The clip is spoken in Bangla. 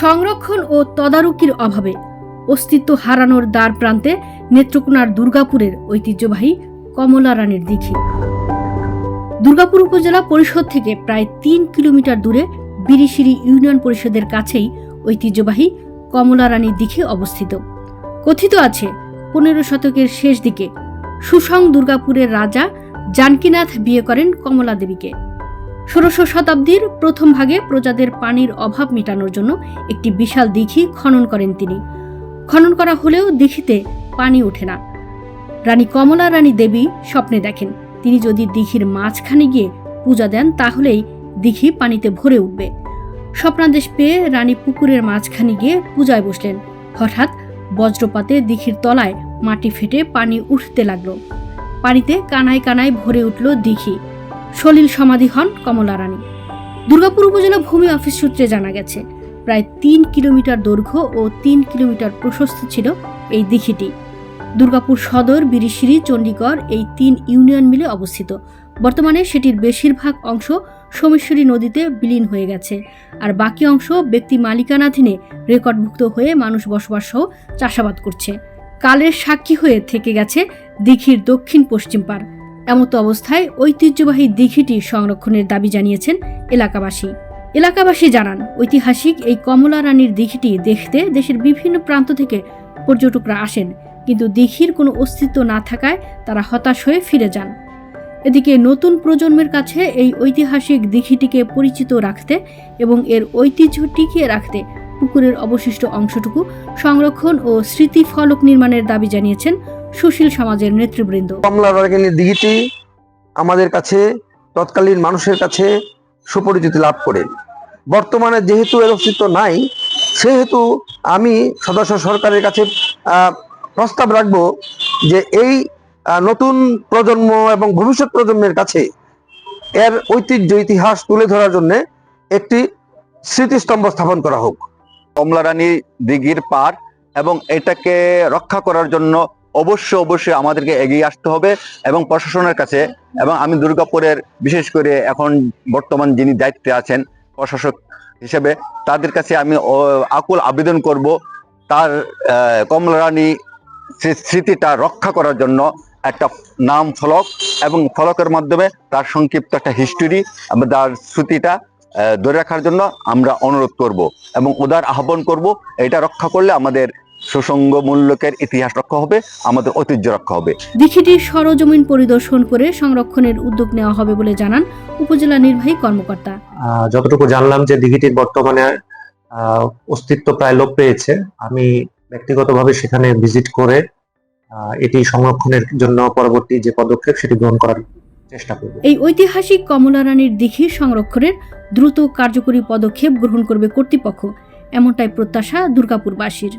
সংরক্ষণ ও তদারকির অভাবে অস্তিত্ব হারানোর দ্বার প্রান্তে নেত্রকোনার দুর্গাপুরের ঐতিহ্যবাহী কমলা রানীর দিঘি। দুর্গাপুর উপজেলা পরিষদ থেকে প্রায় তিন কিলোমিটার দূরে বিরিশিরি ইউনিয়ন পরিষদের কাছেই ঐতিহ্যবাহী কমলা রানীর দিঘি অবস্থিত। কথিত আছে, পনেরো শতকের শেষ দিকে সুসং দুর্গাপুরের রাজা জানকীনাথ বিয়ে করেন কমলা দেবীকে। ষোড়শ শতাব্দীর প্রথম ভাগে প্রজাদের পানির অভাব মেটানোর জন্য একটি বিশাল দিঘি খনন করেন তিনি। খনন করা হলেও দিঘিতে পানি ওঠে না। রানী কমলা রানী দেবী স্বপ্নে দেখেন, তিনি যদি দিঘির মাঝখানে গিয়ে পূজা দেন, তাহলেই দিঘি পানিতে ভরে উঠবে। স্বপ্নাদেশ পেয়ে রানী পুকুরের মাঝখানে গিয়ে পূজায় বসলেন। হঠাৎ বজ্রপাতে দিঘির তলায় মাটি ফেটে পানি উঠতে লাগল। পানিতে কানায় কানায় ভরে উঠল দিঘি। সলিল সমাধি হন কমলা রানী। দুর্গাপুর উপজেলা ভূমি অফিস সূত্রে জানা গেছে, প্রায় তিন কিলোমিটার দৈর্ঘ্য ও তিন কিলোমিটার প্রশস্ত ছিল এই দিঘিটি। দুর্গাপুর সদর, বিরিশিরি, চণ্ডীগড় এই তিন ইউনিয়ন মিলে অবস্থিত। বর্তমানে সেটির বেশিরভাগ অংশ সোমেশ্বরী নদীতে বিলীন হয়ে গেছে আর বাকি অংশ ব্যক্তি মালিকানাধীনে রেকর্ডভুক্ত হয়ে মানুষ বসবাস সহ চাষাবাদ করছে। কালের সাক্ষী হয়ে থেকে গেছে দিঘির দক্ষিণ পশ্চিম পার এমতো অবস্থায় ঐতিহ্যবাহী দিঘিটি সংরক্ষণের দাবি জানিয়েছেন এলাকাবাসী। এলাকাবাসী জানান, ঐতিহাসিক এই কমলা রানীর দিঘিটি দেখতে দেশের বিভিন্ন প্রান্ত থেকে পর্যটকরা আসেন, কিন্তু দিঘির কোনো অস্তিত্ব না থাকায় তারা হতাশ হয়ে ফিরে যান। এদিকে নতুন প্রজন্মের কাছে এই ঐতিহাসিক দিঘিটিকে পরিচিত রাখতে এবং এর ঐতিহ্য টিকিয়ে রাখতে পুকুরের অবশিষ্ট অংশটুকু সংরক্ষণ ও স্মৃতিফলক নির্মাণের দাবি জানিয়েছেন সুশীল সমাজের নেতৃবৃন্দ। কমলা দিঘিটি আমাদের কাছে তৎকালীন মানুষের কাছে সুপরিচিতি লাভ করে। বর্তমানে যেহেতু এর অস্তিত্ব নাই সেহেতু আমি সদস্য সরকারের কাছে আহ, প্রস্তাব রাখব যে এই নতুন প্রজন্ম এবং ভবিষ্যৎ প্রজন্মের কাছে এর ঐতিহ্য ইতিহাস তুলে ধরার জন্য একটি স্মৃতিস্তম্ভ স্থাপন করা হোক। কমলারানী দিঘির পার এবং এটাকে রক্ষা করার জন্য অবশ্যই অবশ্যই আমাদেরকে এগিয়ে আসতে হবে এবং প্রশাসনের কাছে এবং আমি দুর্গাপুরের বিশেষ করে এখন বর্তমান যিনি দায়িত্বে আছেন প্রশাসক হিসেবে, তাদের কাছে আমি আকুল আবেদন করব তার কমলারানী স্মৃতিটা রক্ষা করার জন্য একটা নাম ফলক এবং ফলকের মাধ্যমে তার সংক্ষিপ্ত একটা হিস্টোরি তার স্মৃতিটা ধরে রাখার জন্য আমরা অনুরোধ করব এবং উদার আহ্বান করব। এটা রক্ষা করলে আমাদের সুসঙ্গ মূল্যকের ইতিহাস রক্ষা হবে আমাদের ঐতিহ্য রক্ষা হবে। দিঘিটির সরজমিন পরিদর্শন করে সংরক্ষণের উদ্যোগ নেওয়া হবে বলে জানান উপজেলা নির্বাহী কর্মকর্তা। আহ, যতটুকু জানলাম যে দিঘিটির বর্তমানে আহ, অস্তিত্ব প্রায় লোপ পেয়েছে আমি ব্যক্তিগতভাবে সেখানে ভিজিট করে আহ, এটি সংরক্ষণের জন্য পরবর্তী যে পদক্ষেপ সেটি গ্রহণ করার চেষ্টা করব। এই ঐতিহাসিক কমলা রানীর দিঘি সংরক্ষণের দ্রুত কার্যকরী পদক্ষেপ গ্রহণ করবে কর্তৃপক্ষ এমনটাই প্রত্যাশা দুর্গাপুরবাসীর।